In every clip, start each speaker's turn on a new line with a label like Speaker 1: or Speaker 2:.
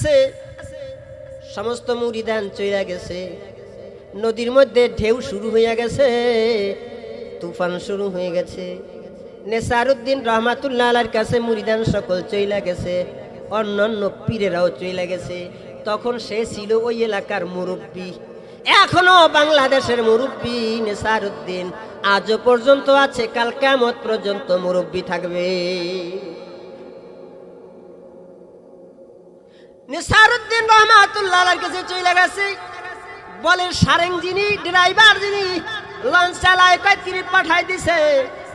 Speaker 1: গেছে সমস্ত মুড়িদান চইয়া গেছে। নদীর মধ্যে ঢেউ শুরু হইয়া গেছে, তুফান শুরু হয়ে গেছে। নেসারুদ্দিন রহমাতুল্লাহ কাছে মুড়িদান সকল চইলা গেছে, অন্যান্য পীরেরাও চইলা গেছে। তখন সে ছিল ওই এলাকার মুরব্বী। এখনও বাংলাদেশের মুরব্বী নেসারুদ্দিন আজও পর্যন্ত আছে, কাল কেমত পর্যন্ত মুরব্বী থাকবে। নিসারুদ্দিন রহমাতুল্লাহ আলার কাছে চলে গেছে। বলেন সারেং যিনি ড্রাইভার যিনি লঞ্চ চালায় কয় তিনি পাঠাই দিছে?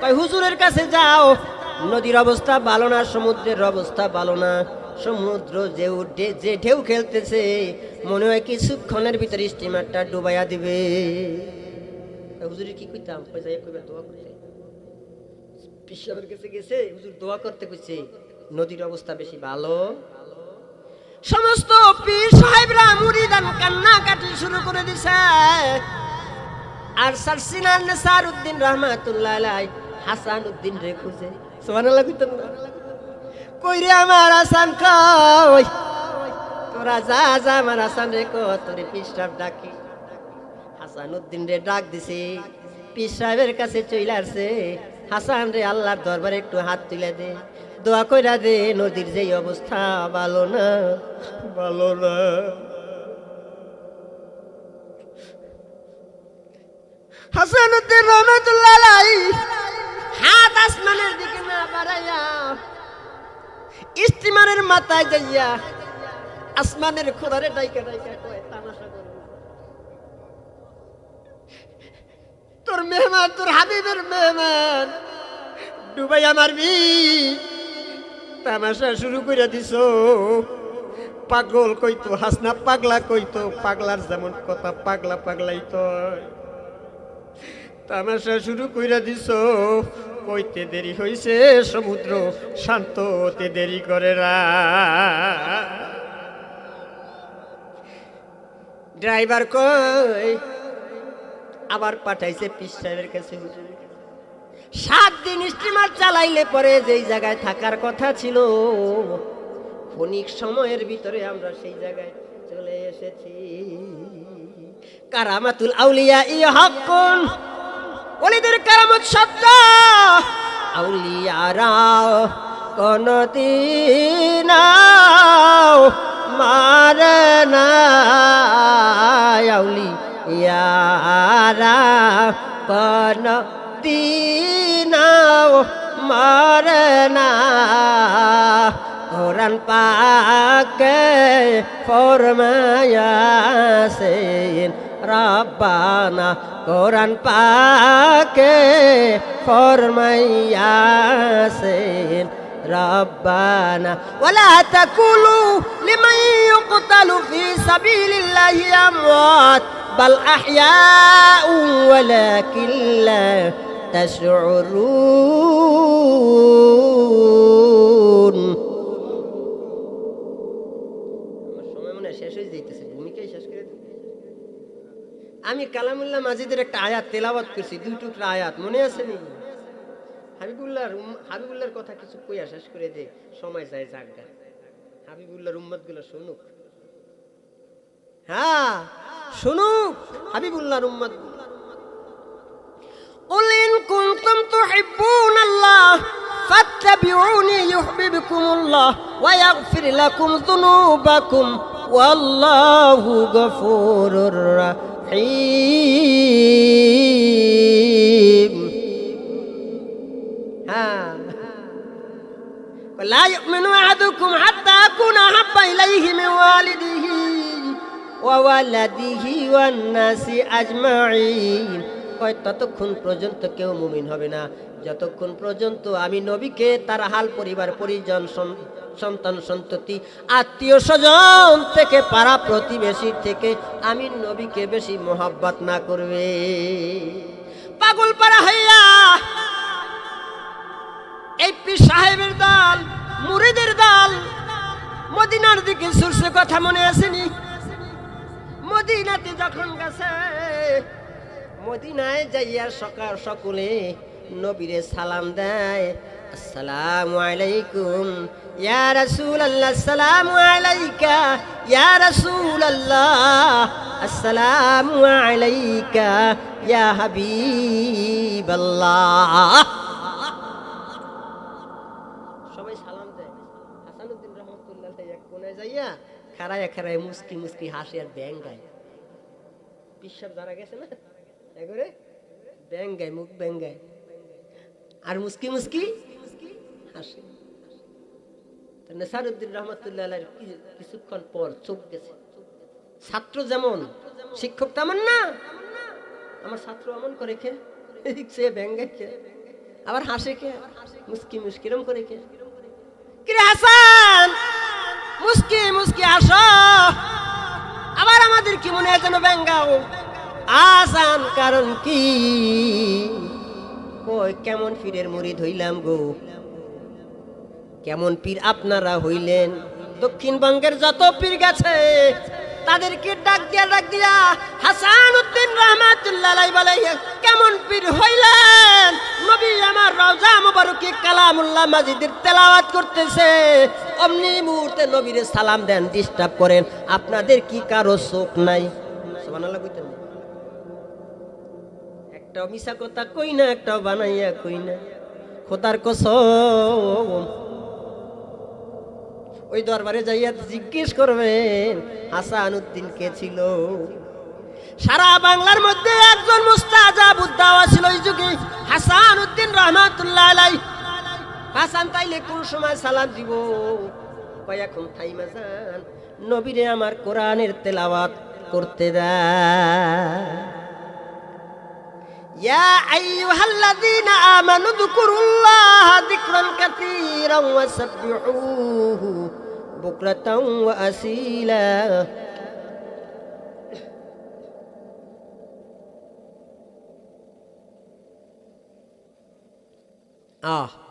Speaker 1: কয় হুজুরের কাছে যাও। নদীর অবস্থা ভালো না সমুদ্রের অবস্থা ভালো না। সমুদ্র যে যে ঢেউ খেলতেছে মনে হয় কিছুক্ষণের ভিতরে স্টিমারটা ডুবাইয়া দিবে। কয়, হুজুরের কি কইতাম? কই যাই কইবা দোয়া করতে কাছে গেছে হুজুর দোয়া করতে কইছে নদীর অবস্থা বেশি ভালো সমস্ত পীর সাহেবরা মুরিদান কান্নাকাটি শুরু করে দিছে। আর সারসিনার নেসার উদ্দিন রহমাতুল্লাহ হাসান উদ্দিন রে খুঁজে। সুবহানাল্লাহ কইতেন না? কই রে আমার হাসান কই? তোরা যা যা, আমার হাসান রে কো তোরে পীর সাহেব ডাকি। হাসান উদ্দিন রে ডাক দিছে, পীর সাহেবের কাছে আসছে। হাসান রে আল্লাহর দরবারে একটু হাত তুলে দে। দোয়া কইরা দে নদীর যেই অবস্থা ভালো না। ভালো না। হাসান উদ্দিন রহমতুল্লাহ হাত আসমানের দিকে না বাড়াইয়া স্টিমারের মাথায় যাইয়া আসমানের খোদারে ডাইকা ডাইকা কয় তামাশা করে তোর মেহমান তোর হাবিবের মেহমান ডুবাই আমার বি তামাশা শুরু করে দিছ। পাগল কইতো, হাসনা পাগলা কইতো, পাগলার যেমন কথা পাগলা পাগলাই তো তামাশা শুরু কইরা দিছ, কইতে দেরি হইছে সমুদ্র শান্ত হতে দেরি করে রা। ড্রাইভার কই আবার পাঠাইছে পিস সাহেবের কাছে। সাত দিন স্টিমার চালাইলে পরে যেই জায়গায় থাকার কথা ছিল, ক্ষণিক সময়ের ভিতরে আমরা সেই জায়গায় চলে এসেছি। কারামাতুল আউলিয়া ই হকুন ওলিদের কারামত সত্য। আউলিয়ারা কোনদিন মারে না আউলি ইয়ারা কোন দিনাও মারে না কোরআন পাকে ফরমায়াসেন রব্বানা কোরআন পাকে ফরমায়াসেন ربنا ولا تقولوا لمن يقتل في سبيل الله أموات بل أحياء ولكن لا تشعرون সময় মনে হয় শেষ হয়ে যাইতেছে ভূমিকাই শেষ করে দিই। আমি কালামুল্লাহ মাজিদের একটা আয়াত তেলাওয়াত করছি দুই টুকরা আয়াত মনে আছে নি হাবিবুল্লাহর উম- হাবিবুল্লাহর কথা কিছু কইয়া শেষ করে দে সময় যায় জাগা হাবিবুল্লাহর উম্মত গুলো শুনুক হ্যাঁ শুনুক হাবিবুল্লাহর উম্মত قل إن كنتم تحبون الله فاتبعوني يحببكم الله ويغفر لكم ذنوبكم والله غفور رحيم. ها. لا يؤمن أحدكم حتى أكون أحب إليه من والده وولده والناس أجمعين. কয় ততক্ষণ পর্যন্ত কেউ মুমিন হবে না। যতক্ষণ পর্যন্ত আমি নবীকে, তার হাল, পরিবার, পরিজন, সন- সন্তান, সন্ততি, আত্মীয় স্বজন থেকে, পাড়া প্রতিবেশী থেকে, আমি নবীকে বেশি মোহাব্বত না করবে। পাগল পাড়া হইয়া এই পি সাহেবের দল, মুরিদের দল, মদিনার দিকে সুরসে কথা মনে আসেনি। মদিনাতে যখন গেছে মদিনায় যাইয়া সকাল সকলে নবীরে সালাম দেয়। আসসালামু আলাইকুম। ইয়া রাসূলুল্লাহ আসসালামু আলাইকা। ইয়া রাসূলুল্লাহ, আসসালামু আলাইকা। ইয়া হাবিবাল্লাহ। সবাই সালাম দেয়। হাসানুদ্দিন রহমতুল্লাহ এক কোনায় যাইয়া খারায় খারায় মুস্কি মুস্কি হাসে আর ব্যাং গায়। বিশ্বাস জানা গেছে না? এগরে? ব্যাং মুখ ব্যাং আর মুস্কি মুস্কি হাসে। নেসারুদ্দিন রহমতুল্লাহ কিছুক্ষণ পর চোখ গেছে। ছাত্র যেমন, শিক্ষক তেমন না। আমার ছাত্র এমন করে খে সে ব্যাং গায় খে আবার হাসে কে? মুস্কি মুস্কিরম করে কে? কিরে হাসান, মুস্কি মুস্কি আসো আবার আমাদের কি মনে হয় যেন ব্যাঙ্গাও? আসান কারণ কি? কই, কেমন পীরের মুড়ি হইলাম গো? কেমন পীর আপনারা হইলেন? দক্ষিণবঙ্গের যত পীর গেছে, তাদেরকে ডাক দিয়া ডাক দিয়া হাসান উদ্দিন রহমাতুল্লাহ বলে কেমন পীর হইলেন? নবী আমার রওজা মুবারকে কালামুল্লাহ মাজিদের তেলাওয়াত করতেছে। অমনি মুহূর্তে নবীরে সালাম দেন ডিস্টার্ব করেন। আপনাদের কি কারও চোখ নাই? সুবহানাল্লাহ কইতেন। না? একটাও মিশা কথা কই না একটাও বানাইয়া কই না। খোদার কসম। ওই দরবারে যাইয়া জিজ্ঞেস করবেন, হাসান উদ্দিন কে ছিল? সারা বাংলার মধ্যে একজন মুস্তাজাব উদ্দাওয়া ছিল ওই যুগে, হাসান উদ্দিন রহমাতুল্লাহ আলাই হাসান তাইলে কোন সময় সালাম দিব? কয়, এখন থাইমা যান নবীরে আমার কোরআনের তেলাওয়াত করতে দেয় يا أيها الذين آمنوا اذكروا الله ذكرا كثيرا وسبحوه بكرة وأسيلا آه.